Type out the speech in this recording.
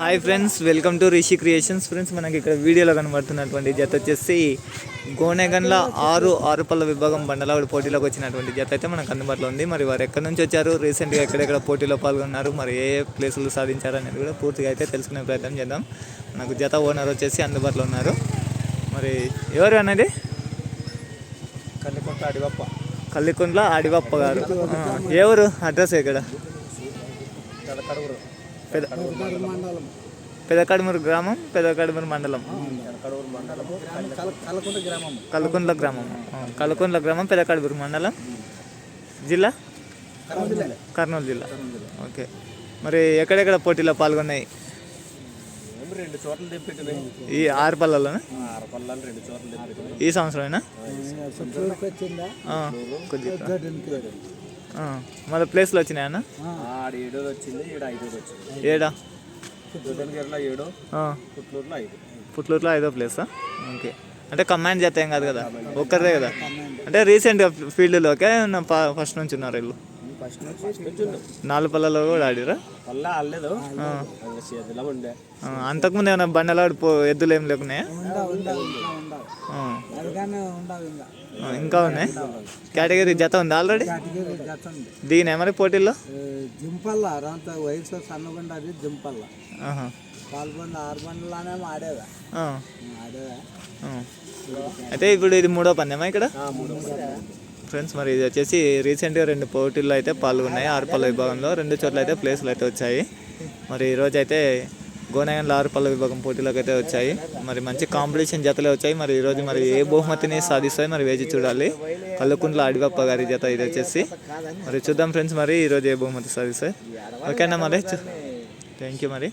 Hi friends welcome to Rishi creations. Friends మనకి ఇక్కడ వీడియోలో కనబడుతున్నటువంటి జత వచ్చేసి గోనెగన్ల ఆరు ఆరు పళ్ళ విభాగం బండలావిడ పోటీలోకి వచ్చినటువంటి జత అయితే మనకు అందుబాటులో ఉంది. మరి వారు ఎక్కడి నుంచి వచ్చారు? రీసెంట్గా ఎక్కడెక్కడ పోటీలో పాల్గొన్నారు? మరి ఏ ఏ ప్లేసులు సాధించారు అనేది కూడా పూర్తిగా అయితే తెలుసుకునే ప్రయత్నం చేద్దాం. మనకు జత ఓనర్ వచ్చేసి అందుబాటులో ఉన్నారు. మరి ఎవరు అనేది? కల్లికొంట అడివప్ప కల్లికుంట్ల ఆడివప్ప గారు. ఊరు అడ్రస్ కడకడుగురు పెద పెదకడుమూరు గ్రామం పెదకడుమూరు మండలం. కడకడుగురు మండలం గ్రామం కలుకుంట్ల గ్రామం ఆ, పెదకడుమూరు మండలం. జిల్లా? కర్నూలు జిల్లా. ఓకే. మరి ఎక్కడెక్కడ పోటీలో పాల్గొన్నాయి? రెండు చోట్ల ఈ ఆరు పల్లెల్లోనే? రెండు చోట్ల ఈ సంవత్సరమేనా కొద్దిగా మళ్ళీ ప్లేస్లో వచ్చినాయన్న ఆడ ఏడోది వచ్చింది ఈడ ఐదోది వచ్చింది. ఏడా? దొడ్డనగిరిలో ఏడు పుట్లూరులో ఐదు. పుట్లూరులో ఐదో ప్లేసా? ఓకే. అంటే కమాండ్ చేత ఏం కాదు? కదా ఒక్కరిదే కదా? అంటే రీసెంట్గా ఫీల్డ్లోకే ఫస్ట్ నుంచి ఉన్నారు వీళ్ళు? నాలుగు పళ్ళలో కూడా ఆడిరా? వల్ల ఆడలేదు. చేతిలో ఉండే. ఆ, అంతకుముందు ఏమైనా బండలాడు పో ఎద్దులు ఏం లేకున్నాయా? ఇంకా. ఉన్నాయి? కేటగిరీ జత ఉంది ఆల్రెడీ? దిగినాయి మరి పోటీల్లో? జింపల్ల రాంత వయసు సన్నగుండ అది జింపల్ల. ఆహా. పాల్గొండ ఆరు బండ్లనే ఆడేదా ఆ, ఆడేదా ఆ. అయితే ఇప్పుడు ఇది మూడో పందెమా ఇక్కడ? మూడు ఫ్రెండ్స్ మరి ఇది వచ్చేసి రీసెంట్గా రెండు పోటీల్లో అయితే పాల్గొన్నాయి. ఆరుపల్ల విభాగంలో రెండు చోట్ల అయితే ప్లేసులు అయితే వచ్చాయి. మరి ఈరోజు అయితే గోనగండ్ల ఆరుపల్ల విభాగం పోటీలోకి అయితే వచ్చాయి. మరి మంచి కాంపిటీషన్ జతలే వచ్చాయి. మరి ఈరోజు మరి ఏ బహుమతిని సాధిస్తాయి మరి వేచి చూడాలి. కల్లుకుంట్ల అడిగప్ప గారి జత ఇది వచ్చేసి. మరి చూద్దాం ఫ్రెండ్స్ మరి ఈరోజు ఏ బహుమతి సాధిస్తాయి. ఓకేనా మరి? థ్యాంక్ యూ మరి.